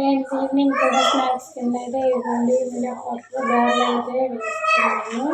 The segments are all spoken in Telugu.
ఫ్రెండ్స్ ఈవినింగ్ కూడా స్నాక్స్ కింద అయితే ఇవ్వండి. మినప్పప్పు గారెలు అయితే వేస్తున్నాను.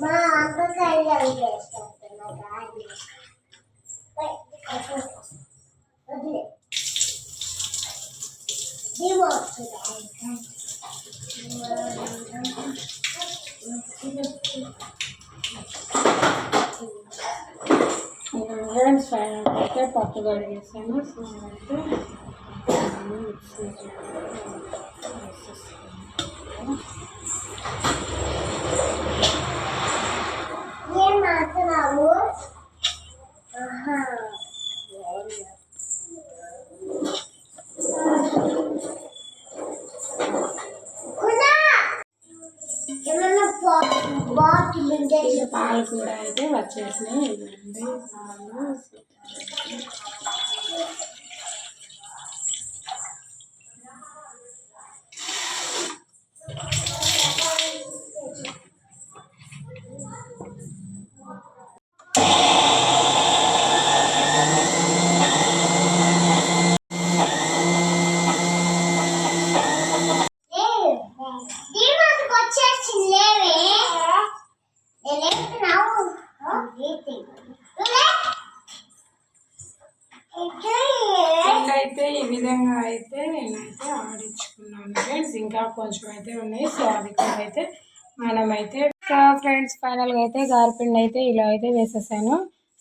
మా అక్క కళ్యాణం చేస్తున్నా ఫైనల్ అయితే పప్పు కడిగేసాను సో అయితే మిక్సీ ఏం మాట్లాడు ఆహా కుదా ఏమన్నా బాటిల్ ఉంటే ఇది పాలు కూడా అయితే వచ్చేసినాయి ఇవ్వండి పాలు ఫ్రెండ్స్ ఇంకా కొంచెం అయితే ఉన్నాయి. సో అది కూడా అయితే మనమైతే సో ఫ్రెండ్స్ ఫైనల్గా అయితే గారిపిండి అయితే ఇలా అయితే వేసేసాను.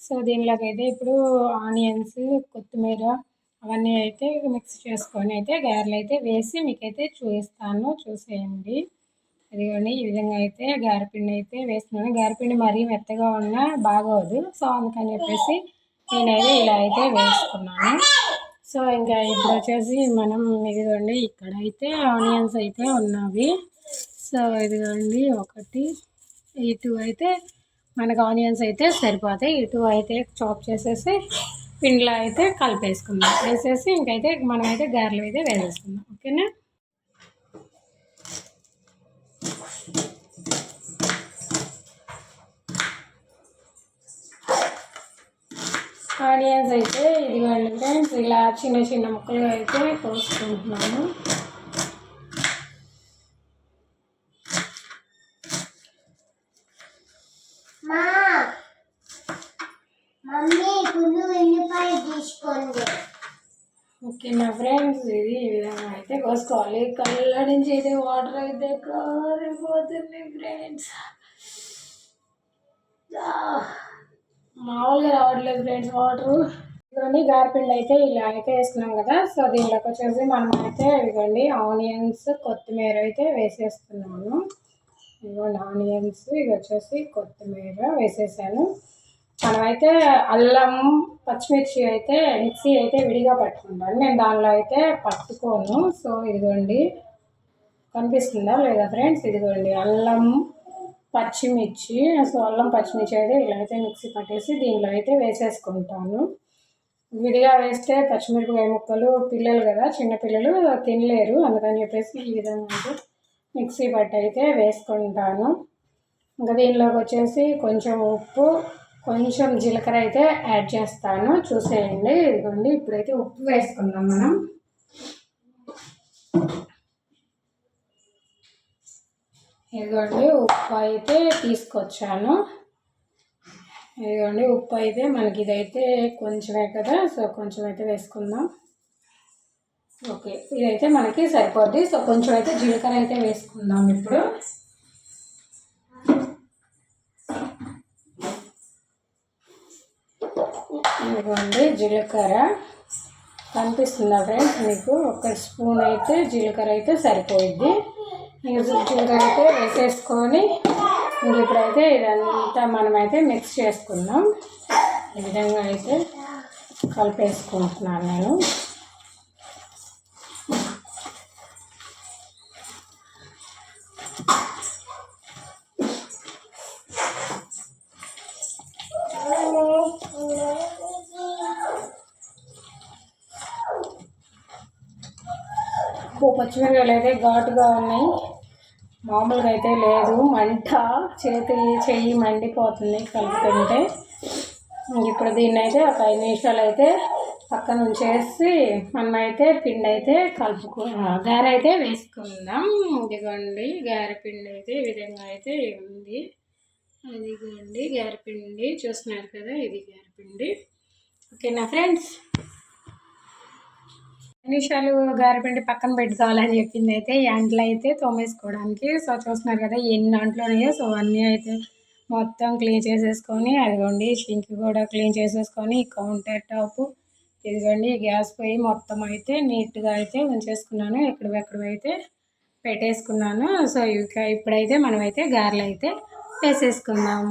సో దీనిలోకి అయితే ఇప్పుడు ఆనియన్స్ కొత్తిమీర అవన్నీ అయితే మిక్స్ చేసుకొని అయితే గారెలు అయితే వేసి మీకైతే చూపిస్తాను. చూసేయండి. ఇదిగోండి ఈ విధంగా అయితే గారెపిండి అయితే వేస్తున్నాను. గారెపిండి మరీ మెత్తగా ఉన్నా బాగోదు. సో అందుకని చెప్పేసి నేనైతే ఇలా అయితే వేసుకున్నాను. సో ఇంకా ఇప్పుడు వచ్చేసి మనం ఇదిగోండి ఇక్కడ అయితే ఆనియన్స్ అయితే ఉన్నవి. సో ఇదిగోండి ఒకటి ఇటు అయితే మనకు ఆనియన్స్ అయితే సరిపోతాయి. ఇటు అయితే చాప్ చేసేసి పిండిలో అయితే కలిపేసుకుందాం. వేసేసి ఇంకైతే మనమైతే గారెలు అయితే వేసేసుకుందాం. ఓకేనా? ఆనియన్స్ అయితే ఇదిగోండి ఫ్రెండ్స్ ఇలా చిన్న చిన్న ముక్కలుగా అయితే కోసుకుంటున్నాను. మా మమ్మీ పుల్లు ఎల్లిపాయ తీసుకోండి. ఓకేనా ఫ్రెండ్స్ ఇది ఈ విధంగా అయితే కోసుకోవాలి. కళ్ళ నుంచి అయితే వాటర్ అయితే కారిపోతుంది ఫ్రెండ్స్ మామూలుగా రావట్లేదు ఫ్రెండ్స్ వాటర్. ఇదిగోండి గారెపిండి అయితే ఇలా అయితే వేసుకున్నాం కదా సో దీనిలోకి వచ్చేసి మనం అయితే ఇదిగోండి ఆనియన్స్ కొత్తిమీర అయితే వేసేస్తున్నాను. ఇదిగోండి ఆనియన్స్ ఇది వచ్చేసి కొత్తిమీర వేసేసాను. మనమైతే అల్లం పచ్చిమిర్చి అయితే మిక్సీ అయితే విడిగా పట్టుకుంటాను. నేను దానిలో అయితే పట్టుకోను. సో ఇదిగోండి కనిపిస్తుందా లేదా ఫ్రెండ్స్? ఇదిగోండి అల్లం పచ్చిమిర్చి సోల్లం పచ్చిమిర్చి అయితే ఇలా అయితే మిక్సీ పట్టేసి దీనిలో అయితే వేసేసుకుంటాను. విడిగా వేస్తే పచ్చిమిరపకాయ ముక్కలు పిల్లలు కదా చిన్నపిల్లలు తినలేరు. అందుకని చెప్పేసి ఈ విధంగా అయితే మిక్సీ పట్టు అయితే వేసుకుంటాను. ఇంకా దీనిలోకి వచ్చేసి కొంచెం ఉప్పు కొంచెం జీలకర్ర అయితే యాడ్ చేస్తాను. చూసేయండి. ఇదిగోండి ఇప్పుడైతే ఉప్పు వేసుకుందాం మనం. ఇదిగోండి ఉప్పు అయితే తీసుకొచ్చాను. ఇదిగోండి ఉప్పు అయితే మనకి ఇదైతే కొంచెమే కదా సో కొంచెం అయితే వేసుకుందాం. ఓకే ఇదైతే మనకి సరిపోద్ది. సో కొంచెం అయితే జీలకర్ర అయితే వేసుకుందాం ఇప్పుడు. ఇదిగోండి జీలకర్ర. కనిపిస్తుందా ఫ్రెండ్స్ మీకు? ఒక స్పూన్ అయితే జీలకర్ర అయితే సరిపోయిద్ది. ఇంకా అయితే వేసేసుకొని ఇంక ఇప్పుడైతే ఇదంతా మనమైతే మిక్స్ చేసుకుందాం. ఈ విధంగా అయితే కలిపేసుకుంటున్నాను నేను. ఓ పచ్చిమిరకాయలు అయితే ఘాటుగా ఉన్నాయి. మామూలుగా అయితే లేదు. మంట చేతి చెయ్యి మండిపోతుంది కలుపుతుంటే. ఇప్పుడు దీన్ని అయితే ఒక ఐదు నిమిషాలు అయితే పక్కన ఉంచేసి మనమైతే పిండి అయితే కలుపుకు గారె అయితే వేసుకుందాం. ఇదిగోండి గారె పిండి అయితే ఈ విధంగా అయితే ఉంది. అదిగోండి గారె పిండి. చూస్తున్నారు కదా ఇది గారె పిండి. ఓకేనా ఫ్రెండ్స్? నిమిషాలు గారెపిండి పక్కన పెట్టుకోవాలని చెప్పింది అయితే ఈ అంట్లు అయితే తోమేసుకోవడానికి. సో చూస్తున్నారు కదా ఎన్ని అంట్లు ఉన్నాయో. సో అన్నీ అయితే మొత్తం క్లీన్ చేసేసుకొని అదిగోండి షింక్ కూడా క్లీన్ చేసేసుకొని కౌంటర్ టాప్ ఇదిగోండి గ్యాస్ పొయ్యి మొత్తం అయితే నీట్గా అయితే ఉంచేసుకున్నాను. ఎక్కడెక్కడైతే పెట్టేసుకున్నాను. సో ఇక ఇప్పుడైతే మనమైతే గారెలు అయితే వేసేసుకుందాం.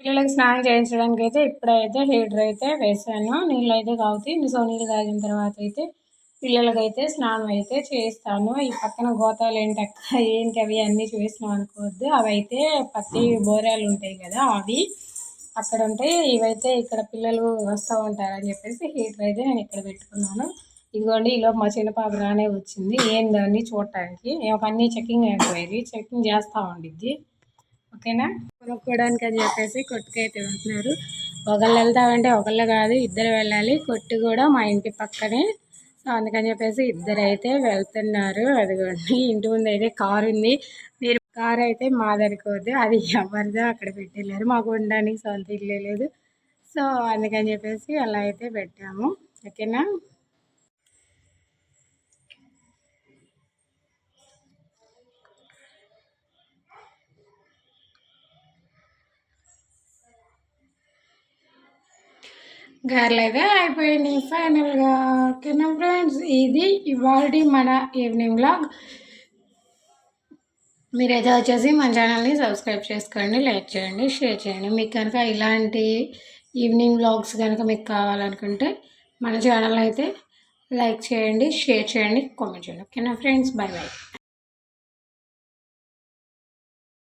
పిల్లలకి స్నానం చేయించడానికి అయితే ఇప్పుడైతే హీటర్ అయితే వేసాను. నీళ్ళు అయితే కాగుతాయి సో నీళ్ళు కాగిన తర్వాత అయితే పిల్లలకైతే స్నానం అయితే చేస్తాను. ఈ పక్కన గోతాలు ఏంటి అక్క ఏంటి అవి అన్నీ చూసినాం అనుకోవద్దు. అవి అయితే పత్తి బోరాలు ఉంటాయి కదా అవి. అక్కడ ఉంటాయి ఇవైతే ఇక్కడ పిల్లలు వస్తూ ఉంటారని చెప్పేసి హీటర్ అయితే నేను ఇక్కడ పెట్టుకున్నాను. ఇదిగోండి ఈలోపు మా చిన్న పాప రానే వచ్చింది. ఏందని చూడటానికి? అన్ని చెకింగ్ అయిపోయేది. చెకింగ్ చేస్తూ ఉండిద్ది. ఓకేనా? కొనుక్కోవడానికి అని చెప్పేసి కొట్టుకైతే వెళ్తున్నారు ఒకళ్ళు వెళ్తామంటే ఒకళ్ళు కాదు ఇద్దరు వెళ్ళాలి. కొట్టు కూడా మా ఇంటి పక్కనే అందుకని చెప్పేసి ఇద్దరైతే వెళ్తున్నారు. అదిగోండి ఇంటి ముందు అయితే కారు ఉంది. మీరు కారు అయితే మా వద్దు. అది ఎవరిదో అక్కడ పెట్టలేరు మాకు ఉండడానికి సొంత ఇల్లు లేదు. సో అందుకని చెప్పేసి అలా అయితే పెట్టాము. ఓకేనా? గారెలు అయితే అయిపోయినాయి ఫైనల్గా ఓకేనా ఫ్రెండ్స్ ఇది ఇవాళ మన ఈవినింగ్ వ్లాగ్ మీరైతే వచ్చేసి మన ఛానల్ని సబ్స్క్రైబ్ చేసుకోండి లైక్ చేయండి షేర్ చేయండి. మీకు కనుక ఇలాంటి ఈవినింగ్ వ్లాగ్స్ కనుక మీకు కావాలనుకుంటే మన ఛానల్ అయితే లైక్ చేయండి షేర్ చేయండి కామెంట్ చేయండి. ఓకేనా ఫ్రెండ్స్ బాయ్ బాయ్